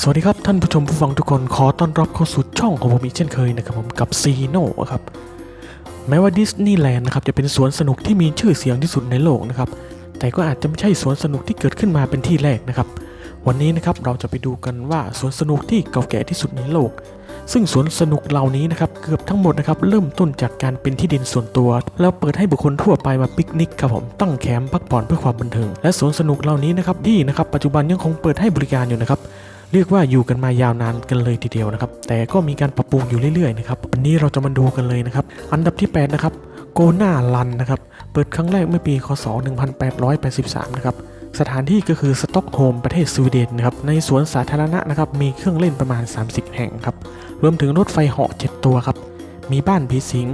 สวัสดีครับท่านผู้ชมผู้ฟังทุกคนขอต้อนรับเข้าสู่ช่องของผมอีกเช่นเคยนะครับผมกับซีโน่ครับแม้ว่าดิสนีย์แลนด์นะครับจะเป็นสวนสนุกที่มีชื่อเสียงที่สุดในโลกนะครับแต่ก็อาจจะไม่ใช่สวนสนุกที่เกิดขึ้นมาเป็นที่แรกนะครับ วันนี้นะครับเราจะไปดูกันว่าสวนสนุกที่เก่าแก่ที่สุดในโลก ซึ่งสวนสนุกเหล่านี้นะครับเกือบทั้งหมดนะครับเริ่มต้นจากการเป็นที่ดินส่วนตัว แล้วเปิดให้บุคคลทั่วไปมาปิกนิกครับผมตั้งแคมป์พักผ่อนเพื่อความบันเทิงและสวนสนุกเหล่านี้นะครับที่นะครับปัจจุบันยังคงเปิดให้บริการอยู่นะครับ เรียกว่าอยู่กันมายาวนานกันเลยทีเดียวนะครับ แต่ก็มีการปรับปรุงอยู่เรื่อยๆนะครับวันนี้เราจะมาดูกันเลยนะครับ อันดับที่ 8 นะครับโกนาลันนะครับ เปิดครั้งแรกเมื่อปี คศ 1883 นะครับ สถานที่ก็คือสต็อกโฮล์มประเทศสวีเดนนะครับ ในสวนสาธารณะนะครับ มีเครื่องเล่นประมาณ 30 แห่งครับ รวมถึงรถไฟเหาะ7ตัวครับ มีบ้านผีสิง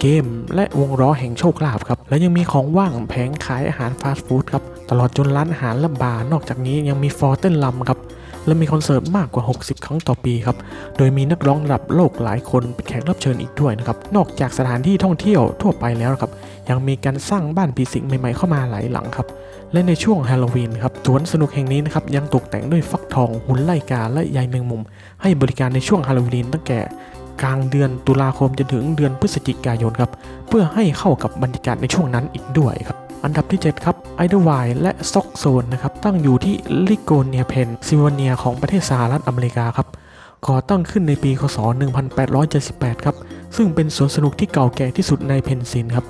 เกม และวงล้อแห่งโชคลาภครับ และยังมีของว่างแผงขายอาหารฟาสต์ฟู้ดครับ ตลอดจนร้านอาหารและบาร์ นอกจากนี้ยังมีฟอร์เต้นลำครับ และมีคอนเสิร์ตมากกว่า 60 ครั้งต่อปีครับ โดยมีนักร้องระดับโลกหลายคนเป็นแขกรับเชิญอีกด้วยนะครับ นอกจากสถานที่ท่องเที่ยวทั่วไปแล้วนะครับ ยังมีการสร้างบ้านผีสิงใหม่ๆเข้ามาหลายหลังครับ และในช่วงฮาโลวีนครับ สวนสนุกแห่งนี้นะครับยังตกแต่งด้วยฟักทอง หุ่นไล่กาและใยแมงมุม ให้บริการในช่วงฮาโลวีนตั้งแต่ กลางเดือนตุลาคมจนถึงเดือนพฤศจิกายนครับ เพื่อให้เข้ากับบรรยากาศในช่วงนั้นอีกด้วยครับ อันดับที่ 7 ครับไอเดอร์ไวและซ็อกโซนนะครับ ตั้งอยู่ที่ลิโกเนียเพนซิลเวเนียของประเทศสหรัฐอเมริกาครับก่อตั้งขึ้นในปีคศ 1878 ครับ ซึ่งเป็นสวนสนุกที่เก่าแก่ที่สุดในเพนซินครับ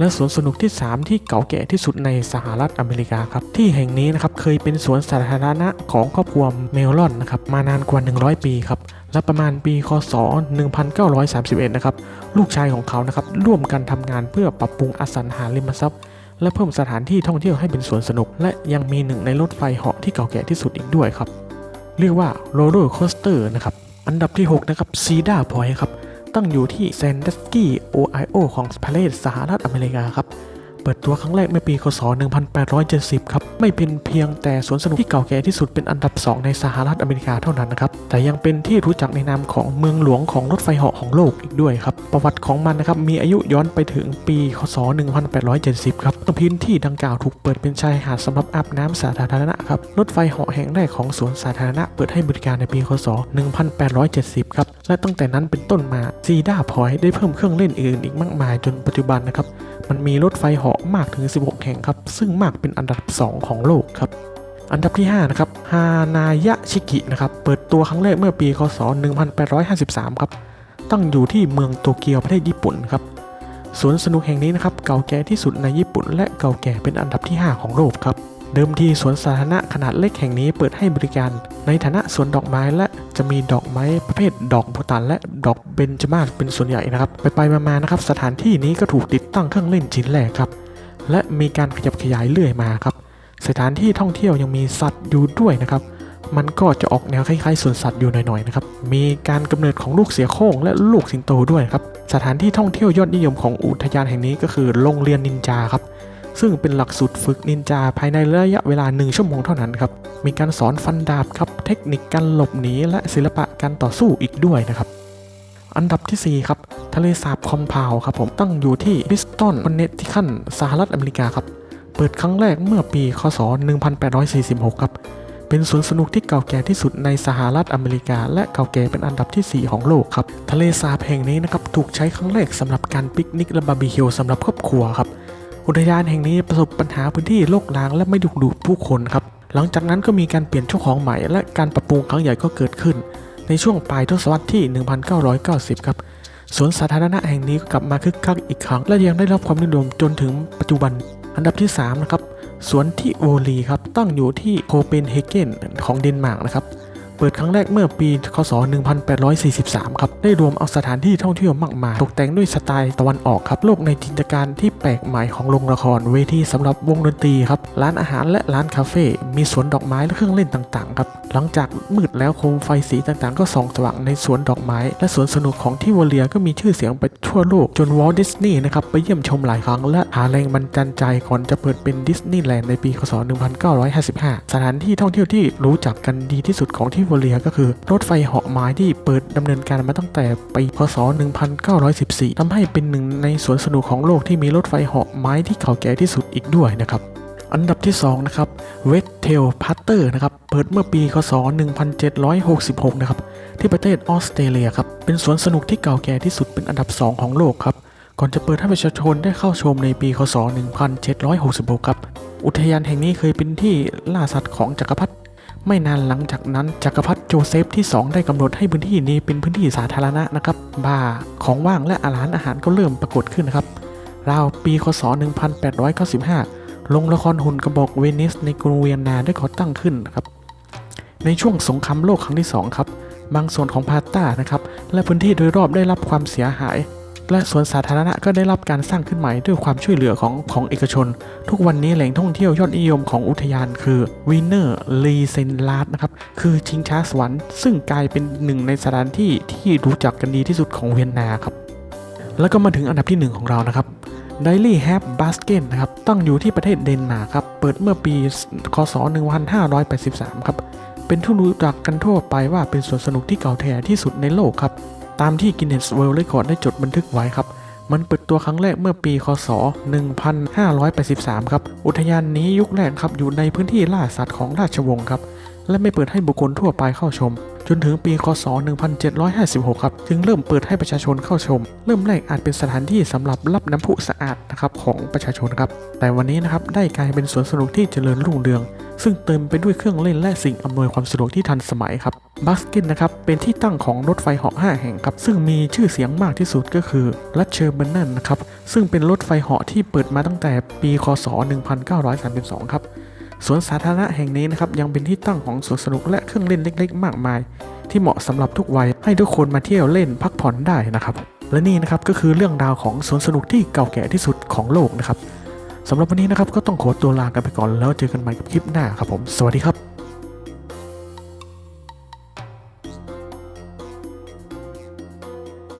และสวนสนุกที่ 3 ที่เก่าแก่ที่สุดในสหรัฐอเมริกาครับที่แห่งนี้นะครับเคยเป็นสวนสาธารณะของครอบครัวเมลลอนนะครับมานานกว่า 100 ปีครับและประมาณปีคศ 1931 นะครับลูกชายของเขานะครับร่วมกันทำงานเพื่อปรับปรุงอสังหาริมทรัพย์และเพิ่มสถานที่ท่องเที่ยวให้เป็นสวนสนุก และยังมีหนึ่งในรถไฟเหาะที่เก่าแก่ที่สุดอีกด้วยครับ เรียกว่าโรลเลอร์โคสเตอร์นะครับ อันดับที่ 6 นะครับซีดาพอยครับ ตั้งอยู่ที่เซนดัสกี้โอไอโอของประเทศสหรัฐอเมริกาครับ เปิดตัวครั้งแรกเมื่อปีคศ 1870 ครับ ไม่เป็นเพียงแต่สวนสนุกที่เก่าแก่ที่สุดเป็นอันดับ 2 ในสหรัฐอเมริกาเท่านั้นนะครับ แต่ยังเป็นที่รู้จักในนามของเมืองหลวงของรถไฟเหาะของโลกอีกด้วยครับ ประวัติของมันนะครับ มีอายุย้อนไปถึงปีคศ 1870 ครับพื้นที่ดังกล่าวถูกเปิดเป็นชายหาดสำหรับอาบน้ำสาธารณะครับ รถไฟเหาะแห่งแรกของสวนสาธารณะเปิดให้บริการในปีคศ 1870 ครับ และตั้งแต่นั้นเป็นต้นมาซีดาพอยได้เพิ่มเครื่องเล่นอื่นอีกมากมายจนปัจจุบันนะครับ มันมีรถไฟเหาะมากถึง 16 แห่งครับ ซึ่งมากเป็นอันดับ 2 ของโลกครับ อันดับที่ 5 นะครับ ฮานายะชิกินะครับ เปิดตัวครั้งแรกเมื่อปี คศ 1853 ครับ ตั้งอยู่ที่เมืองโตเกียวประเทศญี่ปุ่นครับ สวนสนุกแห่งนี้นะครับ เก่าแก่ที่สุดในญี่ปุ่น และเก่าแก่เป็นอันดับที่ 5 ของโลกครับ เดิมทีสวนสาธารณะขนาดเล็กแห่งนี้เปิดให้บริการ ในฐานะสวนดอกไม้และจะมีดอกไม้ประเภทดอกโบตันและดอกเบญจมาศเป็นส่วนใหญ่นะครับ ไปไปๆมาๆนะครับสถานที่นี้ก็ถูกติดตั้งเครื่องเล่นชิ้นแรกครับ และมีการขยับขยายเรื่อยมาครับ สถานที่ท่องเที่ยวยังมีสัตว์อยู่ด้วยนะครับมันก็จะออกแนวคล้ายๆสวนสัตว์อยู่หน่อยๆนะครับ มีการกำเนิดของลูกเสือโคร่งและลูกสิงโตด้วยครับ สถานที่ท่องเที่ยวยอดนิยมของอุทยานแห่งนี้ก็คือโรงเรียนนินจาครับ ซึ่งเป็นหลักสูตรฝึกนินจาภายในระยะเวลา 1 ชั่วโมงเท่านั้นครับ มีการสอนฟันดาบครับ เทคนิคการหลบหนีและศิลปะการต่อสู้อีกด้วยนะครับ อันดับทีสี่4 ครับ ทะเลสาบคอมพาวครับผมตั้งอยู่ที่บิสตันคอนเนติคันสหรัฐอเมริกาครับ เปิดครั้งแรกเมื่อปีคศ 1846 ครับเป็นสวนสนุกที่เก่าแก่ที่สุดในสหรัฐอเมริกา และเก่าแก่เป็นอันดับทีสี่4 ของโลกครับ ทะเลสาบแห่งนี้นะครับถูกใช้ครั้งแรกสำหรับการปิกนิกและบาร์บีคิวสำหรับครอบครัวครับ อุทยานแห่งนี้ประสบปัญหาพื้นที่โรคร้างและไม่ดึงดูผู้คนครับ หลังจากนั้นก็มีการเปลี่ยนเจ้าของใหม่ และการปรับปรุงครั้งใหญ่ก็เกิดขึ้น ในช่วงปลายทศวรรษที่ 1990 ครับสวนสาธารณะแห่งนี้ก็กลับมาคึกคักอีกครั้ง และยังได้รับความนิยมจนถึงปัจจุบัน อันดับที่ 3 นะครับสวนที่โอลีครับตั้งอยู่ที่โคเปนเฮเกนของเดนมาร์กนะครับ เปิดครั้งแรกเมื่อปีคศ 1843 ครับ ได้รวมเอาสถานที่ท่องเที่ยวมากมาย ตกแต่งด้วยสไตล์ตะวันออกครับ โลกในจินตการที่แปลกใหม่ของโรงละคร เวทีสำหรับวงดนตรีครับ ร้านอาหารและร้านคาเฟ่ มีสวนดอกไม้และเครื่องเล่นต่างๆ ครับ หลังจากมืดแล้วโคมไฟสีต่างๆ ก็ส่องสว่างในสวนดอกไม้ และสวนสนุกของที่วอลเลียก็มีชื่อเสียงไปทั่วโลก จนวอลดิสนีย์นะครับไปเยี่ยมชมหลายครั้งและหาแรงบันดาลใจก่อนจะเปิดเป็นดิสนีย์แลนด์ในปีคศ 1955 สถานที่ท่องเที่ยวที่รู้จักกันดีที่สุดของที่วเลียก็คือรถไฟเหาะไม้ที่เปิดดำเนินการมาตั้งแต่ปีพศ 1914ทำให้เป็นหนึ่งในสวนสนุกของโลกที่มีรถไฟเหาะไม้ที่เก่าแก่ที่สุดอีกด้วยนะครับอันดับที่ 2 นะครับเวสเทลพัตเตอร์นะครับเปิดเมื่อปีคศ 1766 นะครับ ที่ประเทศออสเตรเลียครับ เป็นสวนสนุกที่เก่าแก่ที่สุดเป็นอันดับ 2 ของโลกครับ ก่อนจะเปิดให้ประชาชนได้เข้าชมในปีคศ 1766 ครับ อุทยานแห่งนี้เคยเป็นที่ล่าสัตว์ของจักรพรรดิ ไม่นานหลังจากนั้นจักรพรรดิโจเซฟที่ 2 ได้กำหนดให้พื้นที่นี้เป็นพื้นที่สาธารณะนะครับบาร์ของว่างและอาหารอาหารก็เริ่มปรากฏขึ้นนะครับราวปีคศ 1895 ลงละครหุ่นกระบอกเวนิสในกรุงเวียนนาได้ก่อตั้งขึ้นนะครับในช่วงสงครามโลกครั้งที่ 2 ครับ บางส่วนของพาต้านะครับและพื้นที่โดยรอบได้รับความเสียหาย และสวนสาธารณะก็ได้รับการสร้างขึ้นใหม่ด้วยความช่วยเหลือของของเอกชน ทุกวันนี้แหล่งท่องเที่ยวยอดนิยมของอุทยานคือวินเนอร์ลีเซนลาดนะครับ คือชิงช้าสวรรค์ซึ่งกลายเป็นหนึ่งในสถานที่ที่รู้จักกันดีที่สุดของเวียนนาครับ แล้วก็มาถึงอันดับที่หนึ่งของเรานะครับไดลี่แฮปบาสเกนนะครับ ตั้งอยู่ที่ประเทศเดนมาร์กครับ เปิดเมื่อปี คศ 1583 ครับ เป็นที่รู้จักกันทั่วไปว่าเป็นสวนสนุกที่เก่าแก่ที่สุดในโลกครับ ตามที่ Guinness World Record ได้จดบันทึกไว้ครับ มันเปิดตัวครั้งแรกเมื่อปีคศ 1583 ครับ อุทยานนี้ยุคแรกครับอยู่ในพื้นที่ล่าสัตว์ของราชวงศ์ครับ และไม่เปิดให้บุคคลทั่วไปเข้าชม จนถึงปีคศ 1756 ครับ จึงเริ่มเปิดให้ประชาชนเข้าชม เริ่มแรกอาจเป็นสถานที่สำหรับรับน้ำพุสะอาดนะครับของประชาชนครับ แต่วันนี้นะครับได้กลายเป็นสวนสนุกที่เจริญรุ่งเรือง ซึ่งเต็มไปด้วยเครื่องเล่นและสิ่งอำนวยความสะดวกที่ทันสมัยครับบัสกินนะครับเป็นที่ตั้งของรถไฟเหาะ5แห่งครับซึ่งมีชื่อเสียงมากที่สุดก็คือรัชเชอร์เบนเนนนะครับซึ่งเป็นรถไฟเหาะที่เปิดมาตั้งแต่ปีคศ 1932 ครับสวนสาธารณะแห่งนี้นะครับยังเป็นที่ตั้งของสวนสนุกและเครื่องเล่นเล็ก ๆ มากมาย ที่เหมาะสำหรับทุกวัยให้ทุกคนมาเที่ยวเล่นพักผ่อนได้นะครับ และนี่นะครับก็คือเรื่องราวของสวนสนุกที่เก่าแก่ที่สุดของโลกนะครับ สำหรับวันนี้นะครับก็ต้องขอตัวลากันไปก่อนแล้วเจอกันใหม่กับคลิปหน้าครับผม สวัสดีครับ